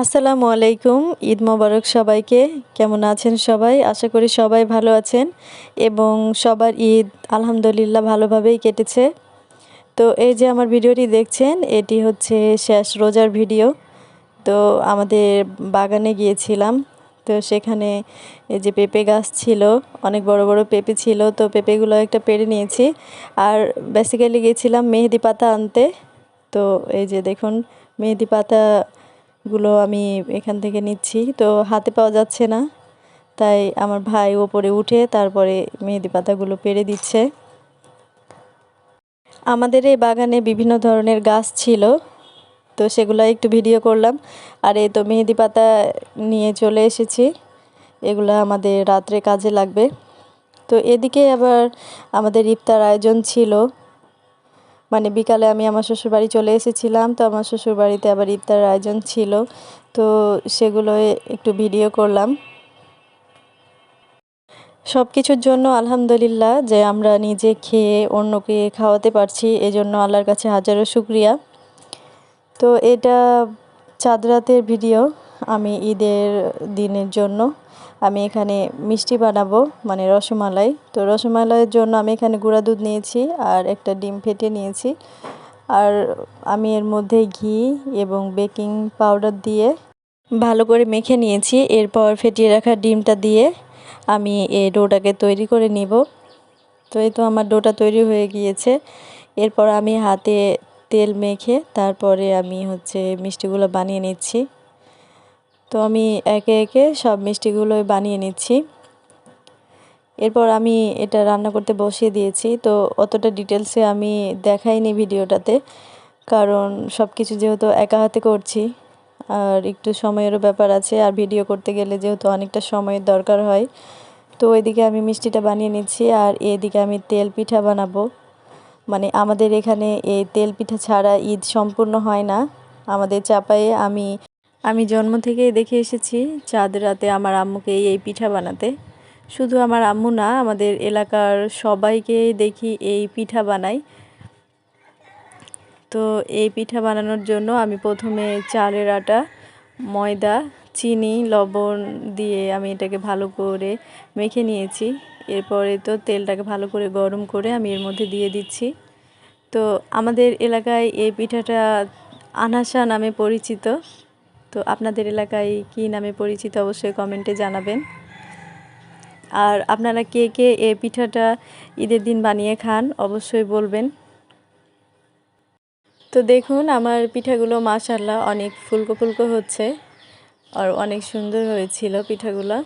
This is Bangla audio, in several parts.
আসসালামু আলাইকুম, ঈদ মোবারক সবাইকে। কেমন আছেন সবাই? আশা করি সবাই ভালো আছেন এবং সবার ঈদ আলহামদুলিল্লাহ ভালোভাবেই কেটেছে। তো এই যে আমার ভিডিওটি দেখছেন, এটি হচ্ছে শেষ রোজার ভিডিও। তো আমাদের বাগানে গিয়েছিলাম, তো সেখানে এই যে পেঁপে গাছ ছিল, অনেক বড় বড় পেঁপে ছিল, তো পেঁপেগুলো একটা পেরে নিয়েছি। আর বেসিক্যালি গিয়েছিলাম মেহেদি পাতা আনতে। তো এই যে দেখুন, মেহেদি পাতা গুলো আমি এখান থেকে নিচ্ছি। তো হাতে পাওয়া যাচ্ছে না। তাই আমার ভাই ওপরে উঠে তারপরে মেহেদি পাতাগুলো পেরে দিচ্ছে। আমাদের এই বাগানে বিভিন্ন ধরনের গাছ ছিল। তো সেগুলো একটু ভিডিও করলাম। আর এই তো মেহেদি পাতা নিয়ে চলে এসেছি। এগুলো আমাদের রাত্রে কাজে লাগবে। তো এদিকে আবার আমাদের ইফতার আয়োজন ছিল। মানে বিকালে আমি আমার শ্বশুরবাড়ি চলে এসেছিলাম, তো আমার শ্বশুরবাড়িতে আবার ইফতারের আয়োজন ছিল, তো সেগুলো একটু ভিডিও করলাম। সব কিছুর জন্য আলহামদুলিল্লাহ যে আমরা নিজে খেয়ে অন্যকে খাওয়াতে পারছি, এজন্য আল্লাহর কাছে হাজারো শুক্রিয়া। তো এটা চাঁদ রাতের ভিডিও। আমি ঈদের দিনের জন্য আমি এখানে মিষ্টি বানাবো মানে রসমালাই। তো রসমালাইয়ের জন্য আমি এখানে গুঁড়া দুধ নিয়েছি আর একটা ডিম ফেটে নিয়েছি। আর আমি এর মধ্যে ঘি এবং বেকিং পাউডার দিয়ে ভালো করে মেখে নিয়েছি। এরপর ফেটিয়ে রাখা ডিমটা দিয়ে আমি এই ডোটাকে তৈরি করে নিব। তো এই তো আমার ডোটা তৈরি হয়ে গিয়েছে। এরপর আমি হাতে তেল মেখে তারপরে আমি হচ্ছে মিষ্টিগুলো বানিয়ে নিচ্ছি। তো আমি একে একে সব মিষ্টিগুলোই বানিয়ে নিচ্ছি। এরপর আমি এটা রান্না করতে বসিয়ে দিয়েছি। তো অতটা ডিটেলসে আমি দেখাইনি ভিডিওটাতে, কারণ সব কিছু যেহেতু একা হাতে করছি, আর একটু সময়েরও ব্যাপার আছে, আর ভিডিও করতে গেলে যেহেতু অনেকটা সময়ের দরকার হয়, তো ওইদিকে আমি মিষ্টিটা বানিয়ে নিচ্ছি, আর এদিকে আমি তেল পিঠা বানাবো। মানে আমাদের এখানে এই তেল পিঠা ছাড়া ঈদ সম্পূর্ণ হয় না। আমাদের চাপায়ে আমি আমি জন্ম থেকেই দেখে এসেছি চাঁদ রাতে আমার আম্মুকে এই পিঠা বানাতে। শুধু আমার আম্মু না, আমাদের এলাকার সবাইকে দেখি এই পিঠা বানাই তো এই পিঠা বানানোর জন্য আমি প্রথমে চালের আটা, ময়দা, চিনি, লবণ দিয়ে আমি এটাকে ভালো করে মেখে নিয়েছি। এরপরে তো তেলটাকে ভালো করে গরম করে আমি এর মধ্যে দিয়ে দিচ্ছি। তো আমাদের এলাকায় এই পিঠাটা আনাসা নামে পরিচিত। তো আপনাদের এলাকায় কী নামে পরিচিত অবশ্যই কমেন্টে জানাবেন। আর আপনারা কে কে এ পিঠাটা ঈদের দিন বানিয়ে খান অবশ্যই বলবেন। তো দেখুন, আমার পিঠাগুলো মাশাল্লাহ অনেক ফুলকো ফুলকো হচ্ছে আর অনেক সুন্দর হয়েছিল পিঠাগুলো।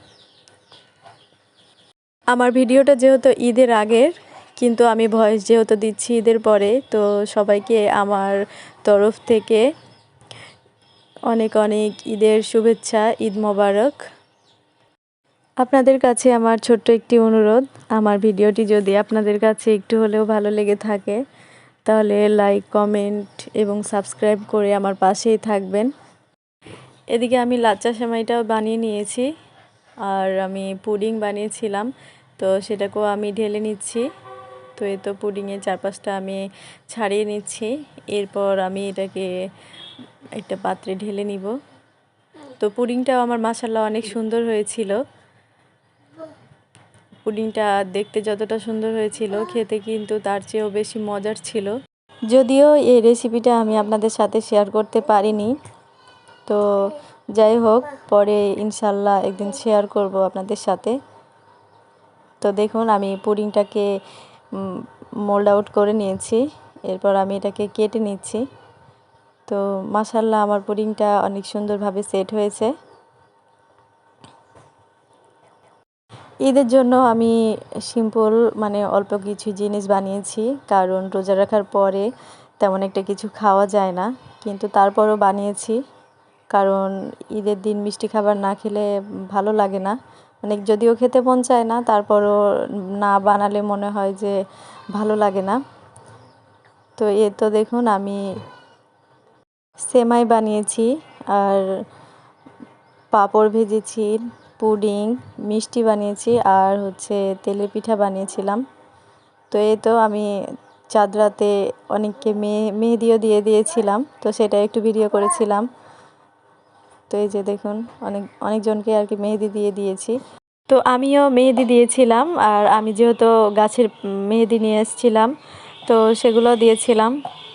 আমার ভিডিওটা যেহেতু ঈদের আগের, কিন্তু আমি ভয়েস যেহেতু দিচ্ছি ঈদের পরে, তো সবাইকে আমার তরফ থেকে অনেক অনেক ঈদের শুভেচ্ছা, ঈদ মোবারক। আপনাদের কাছে আমার ছোট্ট একটি অনুরোধ, আমার ভিডিওটি যদি আপনাদের কাছে একটু হলেও ভালো লেগে থাকে, তাহলে লাইক, কমেন্ট এবং সাবস্ক্রাইব করে আমার পাশেই থাকবেন। এদিকে আমি লাচ্চা সেমাইটাও বানিয়ে নিয়েছি, আর আমি পুডিং বানিয়েছিলাম, তো সেটাকেও আমি ঢেলে নিচ্ছি। তো এ তো পুডিংয়ের চারপাশটা আমি ছাড়িয়ে নিচ্ছি, এরপর আমি এটাকে একটা পাত্রে ঢেলে নিব। তো পুডিংটাও আমার মাসাল্লাহ অনেক সুন্দর হয়েছিল। পুডিংটা দেখতে যতটা সুন্দর হয়েছিল, খেতে কিন্তু তার চেয়েও বেশি মজার ছিল। যদিও এই রেসিপিটা আমি আপনাদের সাথে শেয়ার করতে পারিনি। তো যাই হোক, পরে ইনশাল্লাহ একদিন শেয়ার করব আপনাদের সাথে। তো দেখুন, আমি পুডিংটাকে মোল্ড আউট করে নিয়েছি। এরপর আমি এটাকে কেটে নিচ্ছি। তো মাসাল্লাহ আমার পুডিংটা অনেক সুন্দরভাবে সেট হয়েছে। ঈদের জন্য আমি সিম্পল মানে অল্প কিছু জিনিস বানিয়েছি, কারণ রোজা রাখার পরে তেমন একটা কিছু খাওয়া যায় না, কিন্তু তারপরও বানিয়েছি, কারণ ঈদের দিন মিষ্টি খাবার না খেলে ভালো লাগে না। মানে যদিও খেতে মন চায় না, তারপরও না বানালে মনে হয় যে ভালো লাগে না। তো এ তো দেখুন আমি সেমাই বানিয়েছি আর পাঁপড় ভেজেছি, পুডিং, মিষ্টি বানিয়েছি আর হচ্ছে তেলের পিঠা বানিয়েছিলাম। তো এই তো আমি চাঁদরাতে অনেককে মেয়ে, মেহেদিও দিয়ে দিয়েছিলাম, তো সেটা একটু ভিডিও করেছিলাম। তো এই যে দেখুন, অনেক, অনেকজনকে আর কি মেহেদি দিয়ে দিয়েছি। তো আমিও মেহেদি দিয়েছিলাম আর আমি যেহেতু গাছের মেহেদি নিয়ে এসেছিলাম, তো সেগুলো দিয়েছিলাম।